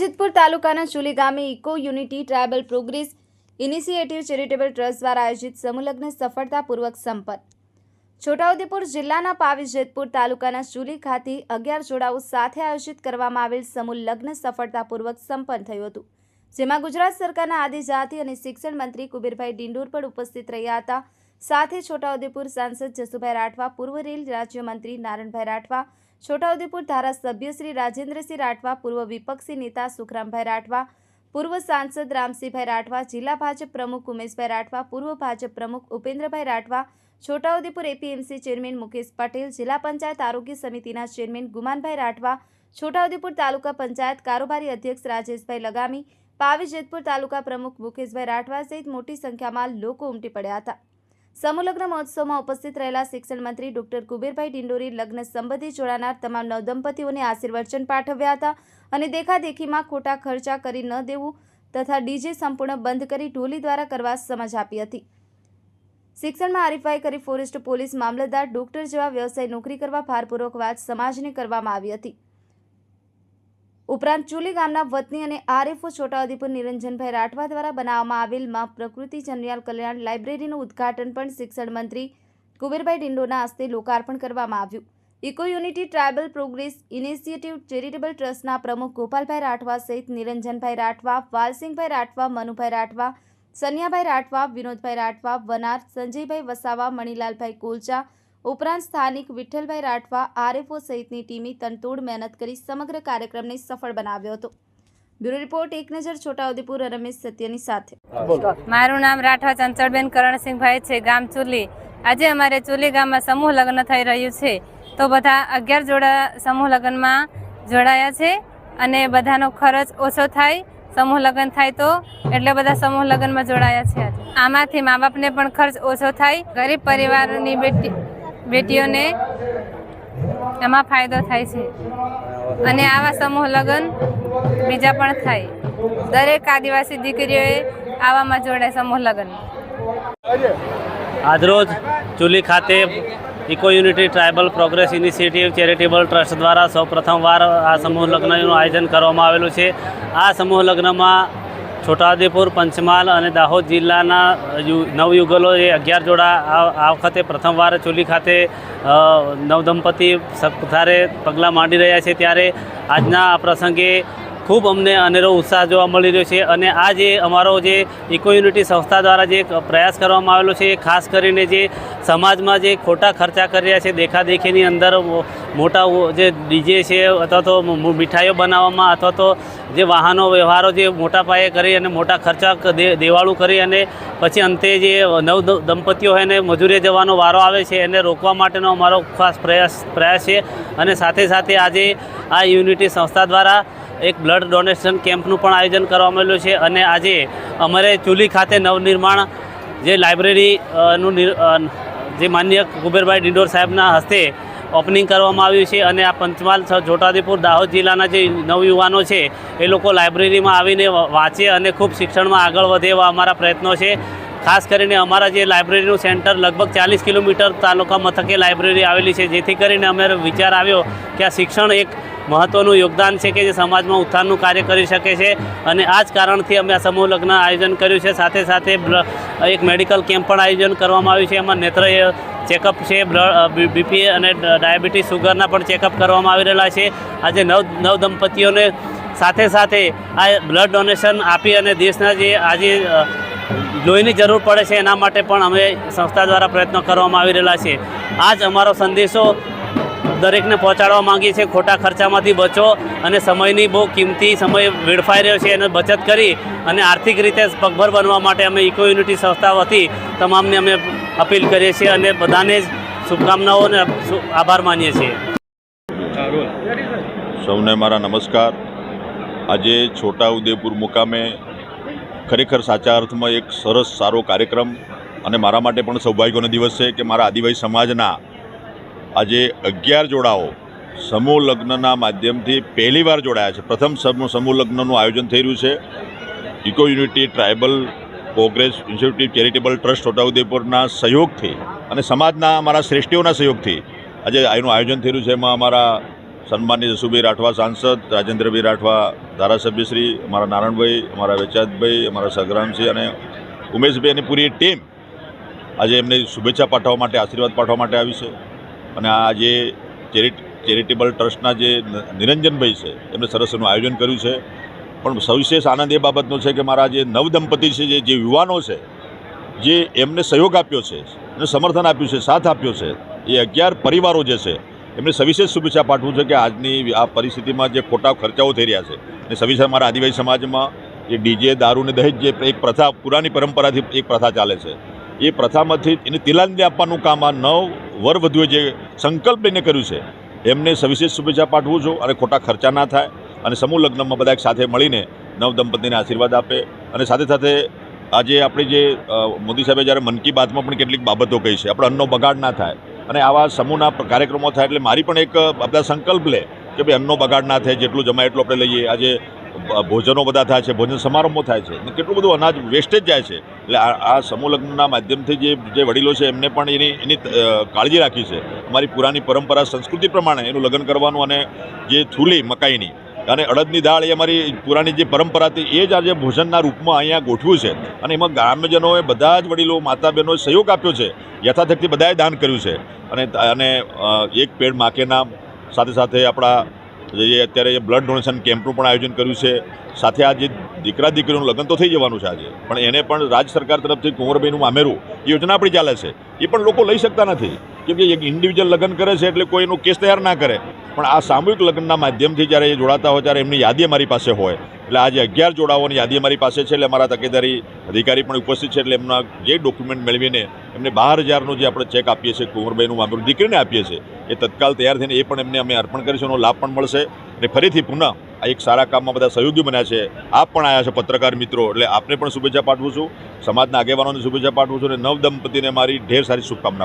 જેતપુર તાલુકાના ચુલી ગામે eco unity tribal progress initiative charitable trust દ્વારા આયોજિત સમૂહલગ્ન સફળતાપૂર્વક સંપન્ન. છોટાઉદેપુર જિલ્લાના પાવી જેતપુર તાલુકાના ચુલી ખાતે અગિયાર જોડાઓ સાથે આયોજિત કરવામાં આવેલ સમૂહ લગ્ન સફળતાપૂર્વક સંપન્ન થયું હતું, જેમાં ગુજરાત સરકારના આદિજાતિ અને શિક્ષણ મંત્રી કુબેરભાઈ ડિંડોર પણ ઉપસ્થિત રહ્યા હતા. સાથે છોટાઉદેપુર સાંસદ જસુભાઈ રાઠવા, પૂર્વ રેલ રાજ્યમંત્રી નારણભાઈ રાઠવા છોટાઉદેપુર ધારાસભ્ય શ્રી રાજેન્દ્રસિંહ રાઠવા, પૂર્વ વિપક્ષી નેતા સુખરામભાઈ રાઠવા, પૂર્વ સાંસદ રામસિંહભાઈ રાઠવા, જિલ્લા ભાજપ પ્રમુખ ઉમેશભાઈ રાઠવા, પૂર્વ ભાજપ પ્રમુખ ઉપેન્દ્રભાઈ રાઠવા, છોટાઉદેપુર એપીએમસી ચેરમેન મુકેશ પટેલ, જિલ્લા પંચાયત આરોગ્ય સમિતિના ચેરમેન ગુમાનભાઈ રાઠવા, છોટાઉદેપુર તાલુકા પંચાયત કારોબારી અધ્યક્ષ રાજેશભાઈ લગામી પાવી જેતપુર તાલુકા પ્રમુખ મુકેશભાઈ રાઠવા સહિત મોટી સંખ્યામાં લોકો ઉમટી પડ્યા હતા. સમૂહ મહોત્સવમાં ઉપસ્થિત રહેલા શિક્ષણ મંત્રી ડોક્ટર કુબેરભાઈ ડિંડોરી લગ્ન સંબંધી જોડાનાર તમામ નવદંપતીઓને આશીર્વચન પાઠવ્યા હતા અને દેખાદેખીમાં ખોટા ખર્ચા કરી ન દેવું તથા ડીજે સંપૂર્ણ બંધ કરી ઢોલી દ્વારા કરવા સમજ આપી હતી. શિક્ષણમાં હરીફાઈ કરી ફોરેસ્ટ પોલીસ મામલતદાર ડોક્ટર જેવા વ્યવસાય નોકરી કરવા ભારપૂર્વક વાત સમાજને કરવામાં આવી હતી. ઉપરાંત ચુલી ગામના વતની અને આરએફઓ છોટાઉદેપુર નિરંજનભાઈ રાઠવા દ્વારા બનાવવામાં આવેલમાં પ્રકૃતિ જનરલ કલ્યાણ લાઇબ્રેરીનું ઉદ્ઘાટન પણ શિક્ષણ મંત્રી કુબેરભાઈ ડિંડોના હસ્તે લોકાર્પણ કરવામાં આવ્યું. Eco unity tribal progress initiative charitable ટ્રસ્ટના પ્રમુખ ગોપાલભાઈ રાઠવા સહિત નિરંજનભાઈ રાઠવા, વાલસિંહભાઈ રાઠવા, મનુભાઈ રાઠવા, સન્યાભાઈ રાઠવા, વિનોદભાઈ રાઠવા, વનાર, સંજયભાઈ વસાવા, મણિલાલભાઈ કોલચા ઉપરાંત સ્થાનિક વિઠ્ઠલભાઈ રાઠવા આરએફઓ સહિતની ટીમે તનતોડ મહેનત કરી સમગ્ર કાર્યક્રમને સફળ બનાવ્યો હતો. બ્યુરો રિપોર્ટ એક નજર છોટાઉદેપુર રમેશ સત્યની સાથે. મારું નામ રાઠવા ચંચળબેન કરણસિંહભાઈ છે ગામ ચુલી આજે અમારે ચુલી ગામમાં સમૂહ લગ્ન થઈ રહ્યું છે. તો બધા અગિયાર જોડા સમૂહ લગ્નમાં જોડાયા છે અને બધાનો ખર્ચ ઓછો થાય સમૂહ લગ્ન થાય તો એટલે બધા સમૂહ લગ્નમાં જોડાયા છે આમાંથી મા બાપને પણ ખર્ચ ઓછો થાય. ગરીબ પરિવારની બેટી બેટીઓને એમાં ફાયદો થાય છે. અને આવા સમૂહ લગ્ન બીજા પણ થાય. દરેક આદિવાસી દીકરીઓએ આવામાં જોડાય સમૂહ લગ્ન. આજરોજ ચુલી ખાતે eco unity tribal progress initiative charitable trust દ્વારા સૌ પ્રથમવાર આ સમૂહ લગ્નનું આયોજન કરવામાં આવેલું છે. આ સમૂહ લગ્નમાં છોટાઉદેપુર, પંચમહાલ અને દાહોદ જિલ્લાના નવયુગલો એ અગિયાર જોડા આ વખતે પ્રથમવાર ચોલી ખાતે નવદંપતિ વધારે પગલાં માંડી રહ્યા છે ત્યારે આજના આ પ્રસંગે ખૂબ અમને અનેરો ઉત્સાહ જોવા મળી રહ્યો છે અને આ જે અમારો જે ઇકો યુનિટી સંસ્થા દ્વારા જે પ્રયાસ કરવામાં આવેલો છે ખાસ કરીને જે સમાજમાં જે ખોટા ખર્ચા કરી રહ્યા છે દેખાદેખીની અંદર મોટા જે ડીજે છે, અથવા તો મીઠાઈઓ બનાવવામાં, અથવા તો જે વાહનો, વ્યવહારો જે મોટા પાયે કરી અને મોટા ખર્ચા દેવાળું કરી અને પછી અંતે જે નવ દંપતીઓ હોય એને મજૂરીએ જવાનો વારો આવે છે, એને રોકવા માટેનો અમારો ખાસ પ્રયાસ પ્રયાસ છે. અને સાથે સાથે આજે આ યુનિટી સંસ્થા દ્વારા એક બ્લડ ડોનેશન કેમ્પનું પણ આયોજન કરવામાં આવેલું છે. અને આજે અમારે ચૂલી ખાતે નવનિર્માણ જે લાઇબ્રેરીનું જે માન્ય કુબેરભાઈ ડિંડોર સાહેબના હસ્તે ઓપનિંગ કરવામાં આવ્યું છે અને આ પંચમહાલ છોટાઉદેપુર દાહોદ જિલ્લાના જે નવયુવાનો છે, એ લોકો લાઇબ્રેરીમાં આવીને વાંચે અને ખૂબ શિક્ષણમાં આગળ વધે એવા અમારા પ્રયત્નો છે. ખાસ કરીને અમારા જે લાઇબ્રેરીનું સેન્ટર લગભગ ચાલીસ કિલોમીટર તાલુકા મથકે લાઇબ્રેરી આવેલી છે, જેથી કરીને અમારો વિચાર આવ્યો કે આ શિક્ષણ એક મહત્ત્વનું યોગદાન છે કે જે સમાજમાં ઉત્થાનનું કાર્ય કરી શકે છે. અને આ જ કારણથી અમે આ સમૂહ લગ્ન આયોજન કર્યું છે. સાથે સાથે એક મેડિકલ કેમ્પ પણ આયોજન કરવામાં આવ્યું છે. એમાં નેત્ર ચેકઅપ છે, બ્લડ બીપી અને ડાયાબિટીસ, સુગરના પણ ચેકઅપ કરવામાં આવી રહેલા છે. આજે નવ નવ દંપતીઓને સાથે સાથે આ બ્લડ ડોનેશન આપી અને દેશના જે આજે લોહીની જરૂર પડે છે, એના માટે પણ અમે સંસ્થા દ્વારા પ્રયત્નો કરવામાં આવી રહેલા છે. આ જ અમારો સંદેશો દરેકને પહોંચાડવા માંગીએ છીએ ખોટા ખર્ચામાંથી બચો અને સમયની બહુ કિંમતી સમય વેડફાઈ રહ્યો છે એને બચત કરી અને આર્થિક રીતે પગભર બનવા માટે અમે ઇકો યુનિટી સંસ્થા વતી તમામને અમે અપીલ કરીએ છીએ અને બધાને જ શુભકામનાઓ અને આભાર માનીએ છીએ. સૌને મારા નમસ્કાર. આજે છોટાઉદેપુર મુકામે ખરેખર સાચા અર્થમાં એક સરસ સારો કાર્યક્રમ અને મારા માટે પણ સૌભાગ્યનો દિવસ છે કે મારા આદિવાસી સમાજના આજે અગિયાર જોડાઓ સમૂહ લગ્નના માધ્યમથી પહેલીવાર જોડાયા છે. પ્રથમ સમૂહ લગ્નનું આયોજન થઈ રહ્યું છે. Eco unity tribal progress institute charitable trust છોટાઉદેપુરના સહયોગથી અને સમાજના અમારા શ્રેષ્ઠીઓના સહયોગથી આજે આનું આયોજન થઈ રહ્યું છે. એમાં અમારા સન્માનની જસુભાઈ રાઠવા સાંસદ, રાજેન્દ્રભાઈ રાઠવા ધારાસભ્યશ્રી અમારા નારાયણભાઈ અમારા વેચાતભાઈ, અમારા સગરામસિંહ અને ઉમેશભાઈ અને પૂરી ટીમ આજે એમને શુભેચ્છા પાઠવવા માટે, આશીર્વાદ પાઠવવા માટે આવી છે. અને આ જે ચેરિટ, ચેરિટેબલ ટ્રસ્ટના જે નિરંજનભાઈ છે એમણે સરસનું આયોજન કર્યું છે. પણ સવિશેષ આનંદ એ બાબતનો છે કે મારા જે નવદંપતિ છે, જે જે યુવાનો છે, જે એમને સહયોગ આપ્યો છે, એમને સમર્થન આપ્યું છે, સાથ આપ્યો છે, એ અગિયાર પરિવારો જે છે, એમને સવિશેષ શુભેચ્છા પાઠવું છે કે આજની આ પરિસ્થિતિમાં જે ખોટા ખર્ચાઓ થઈ રહ્યા છે, અને સવિશેષ મારા આદિવાસી સમાજમાં જે ડીજે, દારૂ ને દહેજ જે એક પ્રથા, પુરાની પરંપરાથી એક પ્રથા ચાલે છે, એ પ્રથામાંથી એને તિલાંજલિ આપવાનું કામ આ નવ વર વધુએ જે સંકલ્પ લઈને કર્યું છે, એમને સવિશેષ શુભેચ્છા પાઠવું છું અને ખોટા ખર્ચા ના થાય અને સમૂહ લગ્નમાં બધા સાથે મળીને નવ દંપતીને આશીર્વાદ આપે. અને સાથે સાથે આજે આપણે જે મોદી સાહેબે જ્યારે મન કી બાતમાં પણ કેટલીક બાબતો કહી છે, આપણે અન્નનો બગાડ ના થાય. અને આવા સમૂહના કાર્યક્રમો થાય એટલે મારી પણ એક બધા સંકલ્પ લે કે ભાઈ અન્નનો બગાડ ના થાય, જેટલું જમાય એટલું આપણે લઈએ. આજે ભોજનો બધા થાય છે, ભોજન સમારંભો થાય છે. કેટલું બધું અનાજ વેસ્ટેજ જાય છે. એટલે આ આ સમૂહ લગ્નના માધ્યમથી જે જે વડીલો છે, એમને પણ એની એની કાળજી રાખી છે. અમારી પુરાની પરંપરા, સંસ્કૃતિ પ્રમાણે એનું લગ્ન કરવાનું અને જે થૂલી, મકાઈની અને અડદની દાળ એ અમારી પુરાણી જે પરંપરા હતી, એ જ આજે ભોજનના રૂપમાં અહીંયા ગોઠવ્યું છે. અને એમાં ગ્રામ્યજનોએ બધા જ વડીલો માતા બહેનોએ સહયોગ આપ્યો છે. યથાશક્તિ બધાએ દાન કર્યું છે. અને અને એક પેડ માકે નામ સાથે સાથે આપણા જે અત્યારે બ્લડ ડોનેશન કેમ્પનું પણ આયોજન કર્યું છે, સાથે આ જે દીકરા દીકરીનું લગ્ન તો થઈ જવાનું છે આજે, પણ એને પણ રાજ્ય સરકાર તરફથી કુંવરભાઈનું મામેરું યોજના આપણી ચાલે છે. એ પણ લોકો લઈ શકતા નથી. કેમ કે એક ઇન્ડિવિજ્યુઅલ લગ્ન કરે છે એટલે કોઈ એનો કેસ તૈયાર ના કરે. પણ આ સામૂહિક લગ્નના માધ્યમથી જ્યારે એ જોડાતા હોય ત્યારે એમની યાદી અમારી પાસે હોય. એટલે આજે અગિયાર જોડાઓની યાદી અમારી પાસે છે, એટલે અમારા તકેદારી અધિકારી પણ ઉપસ્થિત છે, એટલે એમના જે ડોક્યુમેન્ટ મેળવીને એમને બાર હજારનો જે આપણે ચેક આપીએ છીએ, કુંવરભાઈનું મામલું દીકરીને આપીએ છીએ, એ તત્કાલ તૈયાર થઈને એ પણ એમને અમે અર્પણ કરીશું, એનો લાભ પણ મળશે. અને ફરીથી પુનઃ આ એક સારા કામમાં બધા સહયોગી બન્યા છે. આપ પણ આવ્યા છે, પત્રકાર મિત્રો, એટલે આપને પણ શુભેચ્છા પાઠવું છું. સમાજના આગેવાનોને શુભેચ્છા પાઠવું છું અને નવ દંપતીને મારી ઢેર સારી શુભકામના